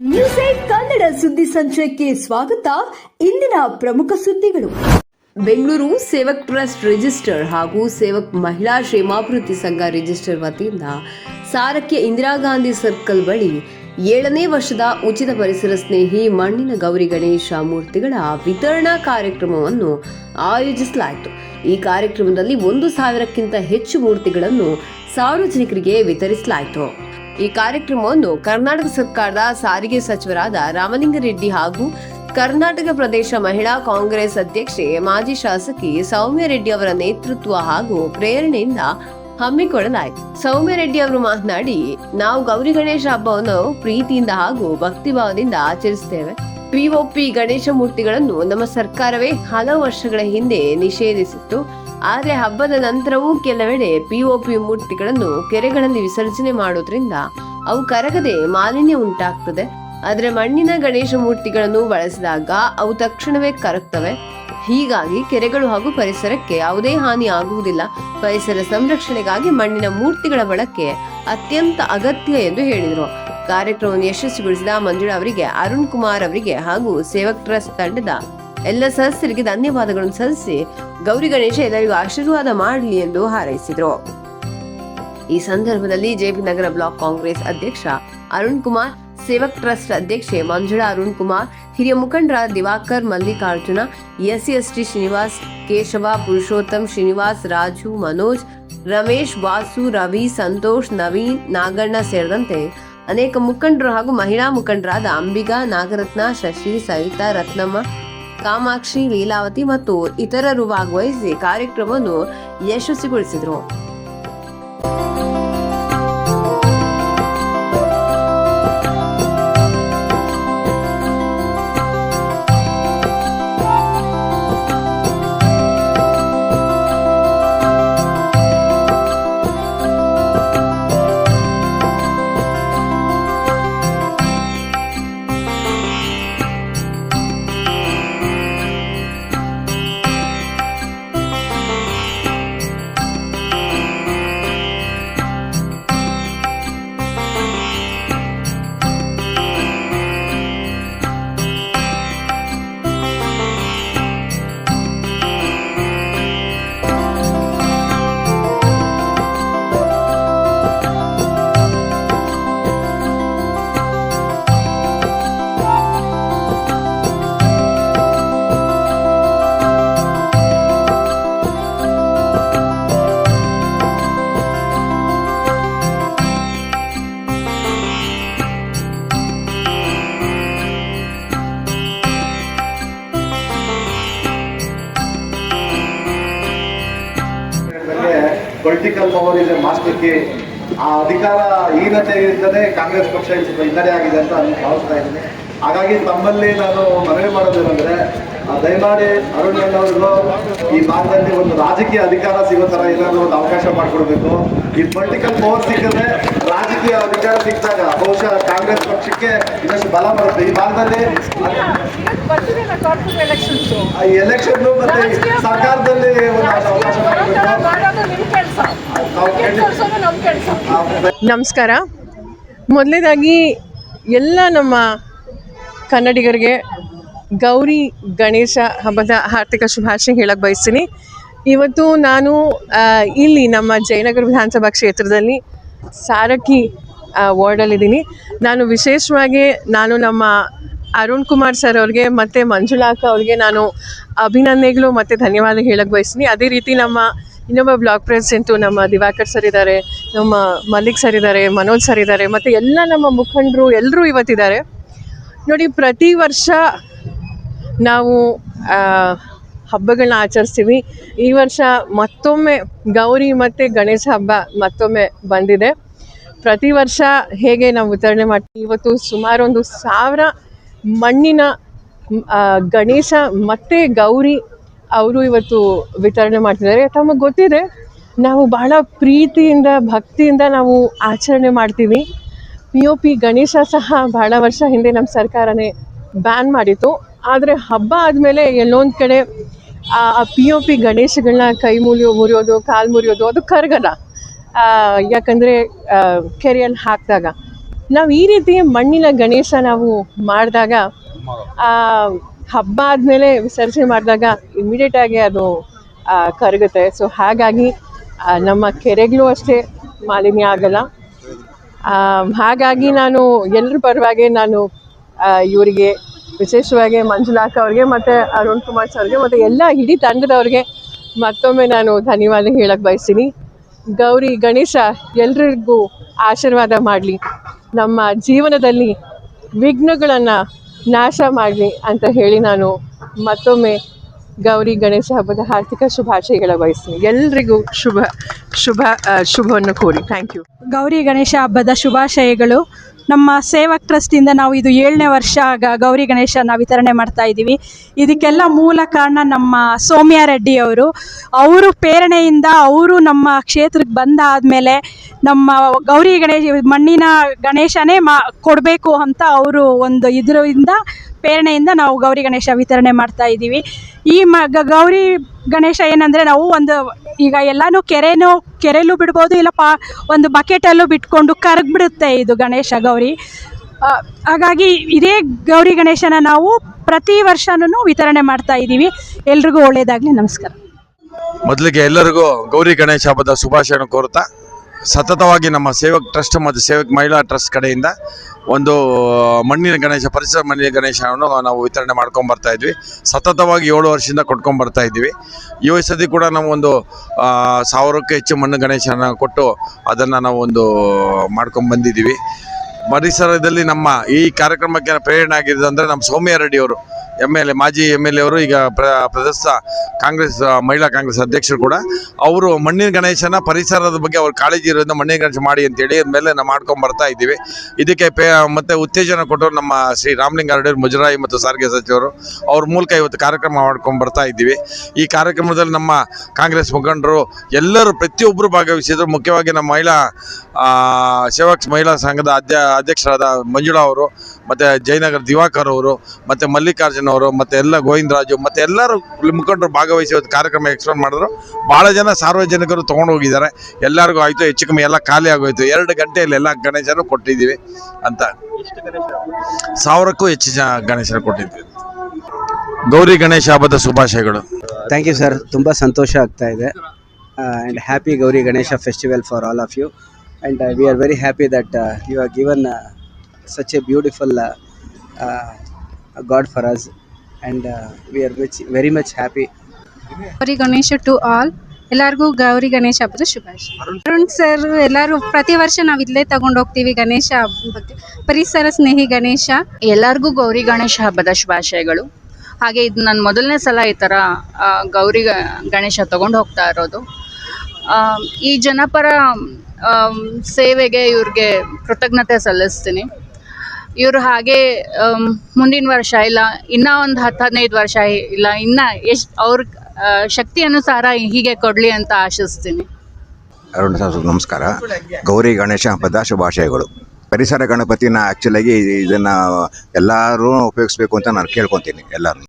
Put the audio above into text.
News eight Kannada ಸುದ್ದಿ ಸಂಚಯಕ್ಕೆ ಸ್ವಾಗತ. ಇಂದಿನ ಪ್ರಮುಖ ಸುದ್ದಿಗಳು. ಬೆಂಗಳೂರು ಸೇವಕ್ ಟ್ರಸ್ಟ್ ರಿಜಿಸ್ಟರ್ ಹಾಗೂ ಸೇವಕ್ ಮಹಿಳಾ ಕ್ಷೇಮಾಭಿವೃದ್ಧಿ ಸಂಘ ರಿಜಿಸ್ಟರ್ ವತಿಯಿಂದ ಸಾರಕ್ಕೆ ಇಂದಿರಾ ಗಾಂಧಿ ಸರ್ಕಲ್ ಬಳಿ ಏಳನೇ ವರ್ಷದ ಉಚಿತ ಪರಿಸರ ಸ್ನೇಹಿ ಮಣ್ಣಿನ ಗೌರಿ ಗಣೇಶ ಮೂರ್ತಿಗಳ ವಿತರಣಾ ಕಾರ್ಯಕ್ರಮವನ್ನು ಆಯೋಜಿಸಲಾಯಿತು. ಈ ಕಾರ್ಯಕ್ರಮದಲ್ಲಿ ಒಂದು ಸಾವಿರಕ್ಕಿಂತ ಹೆಚ್ಚು ಮೂರ್ತಿಗಳನ್ನು ಸಾರ್ವಜನಿಕರಿಗೆ ವಿತರಿಸಲಾಯಿತು. ಈ ಕಾರ್ಯಕ್ರಮವನ್ನು ಕರ್ನಾಟಕ ಸರ್ಕಾರದ ಸಾರಿಗೆ ಸಚಿವರಾದ ರಾಮಲಿಂಗರೆಡ್ಡಿ ಹಾಗೂ ಕರ್ನಾಟಕ ಪ್ರದೇಶ ಮಹಿಳಾ ಕಾಂಗ್ರೆಸ್ ಅಧ್ಯಕ್ಷೆ ಮಾಜಿ ಶಾಸಕಿ ಸೌಮ್ಯ ರೆಡ್ಡಿ ಅವರ ನೇತೃತ್ವ ಹಾಗೂ ಪ್ರೇರಣೆಯಿಂದ ಹಮ್ಮಿಕೊಳ್ಳಲಾಯಿತು. ಸೌಮ್ಯ ರೆಡ್ಡಿ ಅವರು ಮಾತನಾಡಿ, ನಾವು ಗೌರಿ ಗಣೇಶ ಹಬ್ಬವನ್ನು ಪ್ರೀತಿಯಿಂದ ಹಾಗೂ ಭಕ್ತಿಭಾವದಿಂದ ಆಚರಿಸುತ್ತೇವೆ. ಪಿಒಪಿ ಗಣೇಶ ಮೂರ್ತಿಗಳನ್ನು ನಮ್ಮ ಸರ್ಕಾರವೇ ಹಲವು ವರ್ಷಗಳ ಹಿಂದೆ ನಿಷೇಧಿಸಿತ್ತು. ಆದರೆ ಹಬ್ಬದ ನಂತರವೂ ಕೆಲವೆಡೆ ಪಿಒಪಿ ಮೂರ್ತಿಗಳನ್ನು ಕೆರೆಗಳಲ್ಲಿ ವಿಸರ್ಜನೆ ಮಾಡೋದ್ರಿಂದ ಅವು ಕರಗದೆ ಮಾಲಿನ್ಯ ಉಂಟಾಗ್ತದೆ. ಆದರೆ ಮಣ್ಣಿನ ಗಣೇಶ ಮೂರ್ತಿಗಳನ್ನು ಬಳಸಿದಾಗ ಅವು ತಕ್ಷಣವೇ ಕರಗ್ತವೆ. ಹೀಗಾಗಿ ಕೆರೆಗಳು ಹಾಗೂ ಪರಿಸರಕ್ಕೆ ಯಾವುದೇ ಹಾನಿ ಆಗುವುದಿಲ್ಲ. ಪರಿಸರ ಸಂರಕ್ಷಣೆಗಾಗಿ ಮಣ್ಣಿನ ಮೂರ್ತಿಗಳ ಬಳಕೆ ಅತ್ಯಂತ ಅಗತ್ಯ ಎಂದು ಹೇಳಿದರು. ಕಾರ್ಯಕ್ರಮವನ್ನು ಯಶಸ್ವಿಗೊಳಿಸಿದ ಮಂಜುಳಾ ಅವರಿಗೆ, ಅರುಣ್ ಕುಮಾರ್ ಅವರಿಗೆ ಹಾಗೂ ಸೇವಕ್ ಟ್ರಸ್ಟ್ ತಂಡದ ಎಲ್ಲ ಸದಸ್ಯರಿಗೆ ಧನ್ಯವಾದಗಳನ್ನು ಸಲ್ಲಿಸಿ ಗೌರಿ ಗಣೇಶ ಎಲ್ಲರಿಗೂ ಆಶೀರ್ವಾದ ಮಾಡಲಿ ಎಂದು ಹಾರೈಸಿದರು. ಈ ಸಂದರ್ಭದಲ್ಲಿ ಜೆಪಿ ನಗರ ಬ್ಲಾಕ್ ಕಾಂಗ್ರೆಸ್ ಅಧ್ಯಕ್ಷ ಅರುಣ್ ಕುಮಾರ್, ಸೇವಕ್ ಟ್ರಸ್ಟ್ ಅಧ್ಯಕ್ಷೆ ಮಂಜುಳಾ ಅರುಣ್ ಕುಮಾರ್, ಹಿರಿಯ ಮುಖಂಡರಾದ ದಿವಾಕರ್ ಮಲ್ಲಿಕಾರ್ಜುನ, ಎಸ್ಸಿ ಎಸ್ಟಿ ಶ್ರೀನಿವಾಸ್, ಕೇಶವ, ಪುರುಷೋತ್ತಮ್ ಶ್ರೀನಿವಾಸ್, ರಾಜು, ಮನೋಜ್, ರಮೇಶ್, ವಾಸು, ರವಿ, ಸಂತೋಷ್, ನವೀನ್, ನಾಗಣ್ಣ ಸೇರಿದಂತೆ ಅನೇಕ ಮುಖಂಡರು ಹಾಗೂ ಮಹಿಳಾ ಮುಖಂಡರಾದ ಅಂಬಿಗಾ, ನಾಗರತ್ನ, ಶಶಿ, ಸವಿತಾ, ರತ್ನಮ್ಮ ಕಾಮಾಕ್ಷಿ ಲೀಲಾವತಿ ಮತ್ತು ಇತರರು ಭಾಗವಹಿಸಿ ಕಾರ್ಯಕ್ರಮವನ್ನು ಯಶಸ್ವಿಗೊಳಿಸಿದರು. ಪೊಲಿಟಿಕಲ್ ಪವರ್ ಇದೆ ಮಾಸ್ಟರ್ ಕಿ ಆ ಅಧಿಕಾರ ಹೀನತೆಯಿಂದಲೇ ಕಾಂಗ್ರೆಸ್ ಪಕ್ಷ ಹಿನ್ನಡೆ ಆಗಿದೆ ಅಂತ ನಾನು ಭಾವಿಸ್ತಾ ಇದ್ದೀನಿ. ಹಾಗಾಗಿ ತಮ್ಮಲ್ಲಿ ನಾನು ಮನವಿ ಮಾಡೋದೇನೆಂದರೆ ದಯಮಾಡಿ ಅರುಣ್ ಅವರು ಈ ಭಾಗದಲ್ಲಿ ಒಂದು ರಾಜಕೀಯ ಅಧಿಕಾರ ಸಿಗೋ ಥರ ಏನಾದರೂ ಒಂದು ಅವಕಾಶ ಮಾಡಿಕೊಡ್ಬೇಕು. ಈ ಪೊಲಿಟಿಕಲ್ ಪವರ್ ಸಿಕ್ಕಿದ್ರೆ ರಾಜಕೀಯ ಅಧಿಕಾರ ಸಿಕ್ಕಿದಾಗ ಬಹುಶಃ ಕಾಂಗ್ರೆಸ್ ಪಕ್ಷಕ್ಕೆ ಇನ್ನಷ್ಟು ಬಲ ಬರುತ್ತೆ. ಈ ಭಾಗದಲ್ಲಿ ಈ ಎಲೆಕ್ಷನ್ ಮತ್ತೆ ಸರ್ಕಾರದಲ್ಲಿ ನಮಸ್ಕಾರ. ಮೊದಲನೇದಾಗಿ ಎಲ್ಲ ನಮ್ಮ ಕನ್ನಡಿಗರಿಗೆ ಗೌರಿ ಗಣೇಶ ಹಬ್ಬದ ಹಾರ್ದಿಕ ಶುಭಾಶಯ ಹೇಳಕ್ಕೆ ಬಯಸ್ತೀನಿ. ಇವತ್ತು ನಾನು ಇಲ್ಲಿ ನಮ್ಮ ಜಯನಗರ ವಿಧಾನಸಭಾ ಕ್ಷೇತ್ರದಲ್ಲಿ ಸಾರಕ್ಕಿ ವಾರ್ಡಲ್ಲಿದ್ದೀನಿ. ನಾನು ವಿಶೇಷವಾಗಿ ನಾನು ನಮ್ಮ ಅರುಣ್ ಕುಮಾರ್ ಸರ್ ಅವ್ರಿಗೆ ಮತ್ತು ಮಂಜುಳಾ ಅಕ್ಕ ಅವ್ರಿಗೆ ನಾನು ಅಭಿನಂದನೆಗಳು ಮತ್ತು ಧನ್ಯವಾದ ಹೇಳಕ್ಕೆ ಬಯಸ್ತೀನಿ. ಅದೇ ರೀತಿ ನಮ್ಮ ಇನ್ನೊಬ್ಬ ಬ್ಲಾಕ್ ಪ್ರೆಸಿಡೆಂಟು ನಮ್ಮ ದಿವಾಕರ್ ಸರ್ ಇದ್ದಾರೆ, ನಮ್ಮ ಮಲ್ಲಿಕ್ ಸರ್ ಇದ್ದಾರೆ, ಮನೋಜ್ ಸರ್ ಇದ್ದಾರೆ, ಮತ್ತು ಎಲ್ಲ ನಮ್ಮ ಮುಖಂಡರು ಎಲ್ಲರೂ ಇವತ್ತಿದ್ದಾರೆ. ನೋಡಿ, ಪ್ರತಿ ವರ್ಷ ನಾವು ಹಬ್ಬಗಳನ್ನ ಆಚರಿಸ್ತೀವಿ. ಈ ವರ್ಷ ಮತ್ತೊಮ್ಮೆ ಗೌರಿ ಮತ್ತು ಗಣೇಶ ಹಬ್ಬ ಮತ್ತೊಮ್ಮೆ ಬಂದಿದೆ. ಪ್ರತಿ ವರ್ಷ ಹೇಗೆ ನಾವು ವಿತರಣೆ ಮಾಡ್ತೀವಿ? ಇವತ್ತು ಸುಮಾರು ಒಂದು ಸಾವಿರ ಮಣ್ಣಿನ ಗಣೇಶ ಮತ್ತು ಗೌರಿ ಅವರು ಇವತ್ತು ವಿತರಣೆ ಮಾಡ್ತಿದ್ದಾರೆ. ತಮಗೆ ಗೊತ್ತಿದೆ ನಾವು ಬಹಳ ಪ್ರೀತಿಯಿಂದ, ಭಕ್ತಿಯಿಂದ ನಾವು ಆಚರಣೆ ಮಾಡ್ತೀವಿ. ಪಿ ಒ ಪಿ ಗಣೇಶ ಸಹ ಬಹಳ ವರ್ಷ ಹಿಂದೆ ನಮ್ಮ ಸರ್ಕಾರನೇ ಬ್ಯಾನ್ ಮಾಡಿತ್ತು. ಆದರೆ ಹಬ್ಬ ಆದಮೇಲೆ ಎಲ್ಲೊಂದು ಕಡೆ ಆ ಪಿ ಒ ಪಿ ಗಣೇಶಗಳನ್ನ ಕೈ ಮುರಿಯೋ, ಮುರಿಯೋದು, ಕಾಲು ಮುರಿಯೋದು ಅದು ಕರಗಲ್ಲ ಯಾಕಂದರೆ ಕೆರೆಯಲ್ಲಿ ಹಾಕಿದಾಗ. ನಾವು ಈ ರೀತಿ ಮಣ್ಣಿನ ಗಣೇಶ ನಾವು ಮಾಡಿದಾಗ ಹಬ್ಬ ಆದಮೇಲೆ ವಿಸರ್ಜನೆ ಮಾಡಿದಾಗ ಇಮಿಡಿಯೇಟಾಗಿ ಅದು ಕರಗುತ್ತೆ. ಸೊ ಹಾಗಾಗಿ ನಮ್ಮ ಕೆರೆಗಳು ಅಷ್ಟೇ ಮಾಲಿನ್ಯ ಆಗಲ್ಲ. ಹಾಗಾಗಿ ನಾನು ಎಲ್ಲರ ಪರವಾಗಿ ನಾನು ಇವರಿಗೆ ವಿಶೇಷವಾಗಿ ಮಂಜುನಾಥ್ ಅವ್ರಿಗೆ ಮತ್ತು ಅರುಣ್ ಕುಮಾರ್ ಸರ್ಗೆ ಮತ್ತು ಎಲ್ಲ ಇಡೀ ತಂಡದವ್ರಿಗೆ ಮತ್ತೊಮ್ಮೆ ನಾನು ಧನ್ಯವಾದ ಹೇಳಕ್ಕೆ ಬಯಸ್ತೀನಿ. ಗೌರಿ, ಗಣೇಶ ಎಲ್ರಿಗೂ ಆಶೀರ್ವಾದ ಮಾಡಲಿ. ನಮ್ಮ ಜೀವನದಲ್ಲಿ ವಿಘ್ನಗಳನ್ನು ನಾಶ ಮಾಡಲಿ ಅಂತ ಹೇಳಿ ನಾನು ಮತ್ತೊಮ್ಮೆ ಗೌರಿ, ಗಣೇಶ ಹಬ್ಬದ ಹಾರ್ದಿಕ ಶುಭಾಶಯಗಳ ಬಯಸ್ತೀನಿ. ಎಲ್ರಿಗೂ ಶುಭ ಶುಭ ಶುಭವನ್ನು ಕೋರಿ. ಥ್ಯಾಂಕ್ ಯು ಗೌರಿ, ಗಣೇಶ ಹಬ್ಬದ ಶುಭಾಶಯಗಳು. ನಮ್ಮ ಸೇವಕ್ ಟ್ರಸ್ಟಿಂದ ನಾವು ಇದು ಏಳನೇ ವರ್ಷ ಗ ಗೌರಿ ಗಣೇಶನ ವಿತರಣೆ ಮಾಡ್ತಾ ಇದ್ದೀವಿ. ಇದಕ್ಕೆಲ್ಲ ಮೂಲ ಕಾರಣ ನಮ್ಮ ಸೌಮ್ಯ ರೆಡ್ಡಿ ಅವರು. ಅವರು ಪ್ರೇರಣೆಯಿಂದ ಅವರು ನಮ್ಮ ಕ್ಷೇತ್ರಕ್ಕೆ ಬಂದಾದಮೇಲೆ ನಮ್ಮ ಗೌರಿ ಗಣೇಶ ಮಣ್ಣಿನ ಗಣೇಶನೇ ಮಾ, ಕೊಡಬೇಕು ಅಂತ ಅವರು ಒಂದು ಇದರಿಂದ ಪ್ರೇರಣೆಯಿಂದ ನಾವು ಗೌರಿ ಗಣೇಶ ವಿತರಣೆ ಮಾಡ್ತಾ ಇದ್ದೀವಿ. ಈ ಮ ಗೌರಿ ಗಣೇಶ ಏನಂದರೆ ನಾವು ಒಂದು ಈಗ ಎಲ್ಲನೂ ಕೆರೆನೂ ಕೆರೆಯಲ್ಲೂ ಬಿಡ್ಬೋದು, ಇಲ್ಲ ಪಾ ಒಂದು ಬಕೆಟಲ್ಲೂ ಬಿಟ್ಕೊಂಡು ಕರಗ್ಬಿಡುತ್ತೆ ಇದು ಗಣೇಶ ಗೌರಿ. ಹಾಗಾಗಿ ಇದೇ ಗೌರಿ ಗಣೇಶನ ನಾವು ಪ್ರತಿ ವರ್ಷನೂ ವಿತರಣೆ ಮಾಡ್ತಾ ಇದ್ದೀವಿ. ಎಲ್ರಿಗೂ ಒಳ್ಳೆಯದಾಗಲಿ ನಮಸ್ಕಾರ. ಮೊದಲಿಗೆ ಎಲ್ಲರಿಗೂ ಗೌರಿ ಗಣೇಶ ಹಬ್ಬದ ಶುಭಾಶಯ ಕೋರುತ್ತಾ ಸತತವಾಗಿ ನಮ್ಮ ಸೇವಕ್ ಟ್ರಸ್ಟ್ ಮತ್ತು ಸೇವಕ್ ಮಹಿಳಾ ಟ್ರಸ್ಟ್ ಕಡೆಯಿಂದ ಒಂದು ಮಣ್ಣಿನ ಗಣೇಶ, ಪರಿಸರ ಮಣ್ಣಿನ ಗಣೇಶವನ್ನು ನಾವು ವಿತರಣೆ ಮಾಡ್ಕೊಂಡು ಬರ್ತಾ ಇದ್ವಿ. ಸತತವಾಗಿ ಏಳು ವರ್ಷದಿಂದ ಕೊಟ್ಕೊಂಡು ಬರ್ತಾ ಇದ್ವಿ ಈ ವಯಸ್ಸದಿ ಕೂಡ ನಾವು ಒಂದು ಸಾವಿರಕ್ಕೂ ಹೆಚ್ಚು ಮಣ್ಣು ಗಣೇಶನ ಕೊಟ್ಟು ಅದನ್ನು ನಾವು ಒಂದು ಮಾಡ್ಕೊಂಡು ಬಂದಿದ್ದೀವಿ. ಪರಿಸರದಲ್ಲಿ ನಮ್ಮ ಈ ಕಾರ್ಯಕ್ರಮಕ್ಕೆ ಪ್ರೇರಣೆ ಆಗಿದ್ದು ಅಂದರೆ ನಮ್ಮ ಸೌಮ್ಯ ರೆಡ್ಡಿ ಅವರು. ಎಂ ಎಲ್ ಎ ಮಾಜಿ ಎಂ ಎಲ್ ಎ ಅವರು ಈಗ ಪ್ರ ಕಾಂಗ್ರೆಸ್ ಮಹಿಳಾ ಕಾಂಗ್ರೆಸ್ ಅಧ್ಯಕ್ಷರು ಕೂಡ ಅವರು ಮಣ್ಣಿನ ಗಣೇಶನ ಪರಿಸರದ ಬಗ್ಗೆ ಅವ್ರ ಕಾಳಜಿ ಇರೋದ್ರಿಂದ ಮಣ್ಣಿನ ಗಣೇಶ ಮಾಡಿ ಅಂತೇಳಿ ಮೇಲೆ ನಾವು ಮಾಡ್ಕೊಂಡು ಬರ್ತಾ ಇದ್ದೀವಿ. ಇದಕ್ಕೆ ಪೇ ಮತ್ತು ಉತ್ತೇಜನ ಕೊಟ್ಟರು ನಮ್ಮ ಶ್ರೀ ರಾಮಲಿಂಗ ಅರಡೇರು ಮುಜರಾಯಿ ಮತ್ತು ಸಾರಿಗೆ ಸಚಿವರು ಅವ್ರ ಮೂಲಕ ಇವತ್ತು ಕಾರ್ಯಕ್ರಮ ಮಾಡ್ಕೊಂಡು ಬರ್ತಾ ಇದ್ದೀವಿ. ಈ ಕಾರ್ಯಕ್ರಮದಲ್ಲಿ ನಮ್ಮ ಕಾಂಗ್ರೆಸ್ ಮುಖಂಡರು ಎಲ್ಲರೂ ಪ್ರತಿಯೊಬ್ಬರು ಭಾಗವಹಿಸಿದ್ರು. ಮುಖ್ಯವಾಗಿ ನಮ್ಮ ಮಹಿಳಾ ಆ, ಸೇವಕ್ ಮಹಿಳಾ ಸಂಘದ ಅಧ್ಯ ಅಧ್ಯಕ್ಷರಾದ ಮಂಜುಳಾ ಅವರು ಮತ್ತು ಜಯನಗರ ದಿವಾಕರ್ ಅವರು ಮತ್ತು ಮಲ್ಲಿಕಾರ್ಜುನ್ ಅವರು ಮತ್ತು ಎಲ್ಲ ಗೋವಿಂದರಾಜು ಮತ್ತೆ ಎಲ್ಲರೂ ಮುಖಂಡರು ಭಾಗವಹಿಸಿ ಕಾರ್ಯಕ್ರಮ ಎಕ್ಸ್ಪ್ಲೇನ್ ಮಾಡಿದ್ರು. ಭಾಳ ಜನ ಸಾರ್ವಜನಿಕರು ತೊಗೊಂಡು ಹೋಗಿದ್ದಾರೆ. ಎಲ್ಲರಿಗೂ ಆಯಿತು, ಹೆಚ್ಚು ಕಮ್ಮಿ ಎಲ್ಲ ಖಾಲಿ ಆಗೋಯ್ತು. ಎರಡು ಗಂಟೆಯಲ್ಲಿ ಎಲ್ಲ ಗಣೇಶನ ಕೊಟ್ಟಿದ್ದೀವಿ ಅಂತ. ಸಾವಿರಕ್ಕೂ ಹೆಚ್ಚು ಜನ ಗಣೇಶನ ಕೊಟ್ಟಿದ್ದೀವಿ. ಗೌರಿ ಗಣೇಶ ಹಬ್ಬದ ಶುಭಾಶಯಗಳು. ಥ್ಯಾಂಕ್ ಯು ಸರ್ ತುಂಬ ಸಂತೋಷ ಆಗ್ತಾ ಇದೆ. And happy Gauri Ganesha festival for all of you and we are very happy that you are given such a beautiful god for us and we are wish very much happy Gauri Ganesha to all ಎಲ್ಲರಿಗೂ ಗೌರಿ ಗಣೇಶ ಹಬ್ಬದ ಶುಭಾಶಯ. Arun sir ಎಲ್ಲರೂ ಪ್ರತಿ ವರ್ಷ ನಾವು ಇಲ್ಲೇ ತಗೊಂಡು ಹೋಗ್ತೀವಿ ಗಣೇಶ ಹಬ್ಬಕ್ಕೆ ಪರಿಸರ ಸ್ನೇಹಿ ಗಣೇಶ. ಎಲ್ಲರಿಗೂ ಗೌರಿ ಗಣೇಶ ಹಬ್ಬದ ಶುಭಾಶಯಗಳು. ಹಾಗೆ ಇದು ನನ್ನ ಮೊದಲನೇ ಸಲ ಈ ಥರ ಆ, ಗೌರಿ ಗ- ಗಣೇಶ ತಗೊಂಡು ಹೋಗ್ತಾ ಇರೋದು. ಆ, ಈ ಜನಪರ ಆಮ್, ಸೇವೆಗೆ ಇವ್ರಿಗೆ ಕೃತಜ್ಞತೆ ಸಲ್ಲಿಸ್ತೀನಿ. ಇವರು ಹಾಗೆ ಮುಂದಿನ ವರ್ಷ ಇಲ್ಲ, ಇನ್ನ ಒಂದು ಹತ್ತು ಹದಿನೈದು ವರ್ಷ ಇಲ್ಲ, ಇನ್ನ ಎಷ್ಟು ಅವ್ರ ಶಕ್ತಿ ಅನುಸಾರ ಹೀಗೆ ಕೊಡಲಿ ಅಂತ ಆಶಿಸ್ತೀನಿ. ಅರುಣ್ ನಮಸ್ಕಾರ. ಗೌರಿ ಗಣೇಶ ಹಬ್ಬದ ಶುಭಾಶಯಗಳು. ಪರಿಸರ ಗಣಪತಿನ ಆ್ಯಕ್ಚುಲಾಗಿ ಇದನ್ನು ಎಲ್ಲರೂ ಉಪಯೋಗಿಸ್ಬೇಕು ಅಂತ ನಾನು ಕೇಳ್ಕೊತೀನಿ ಎಲ್ಲರೂ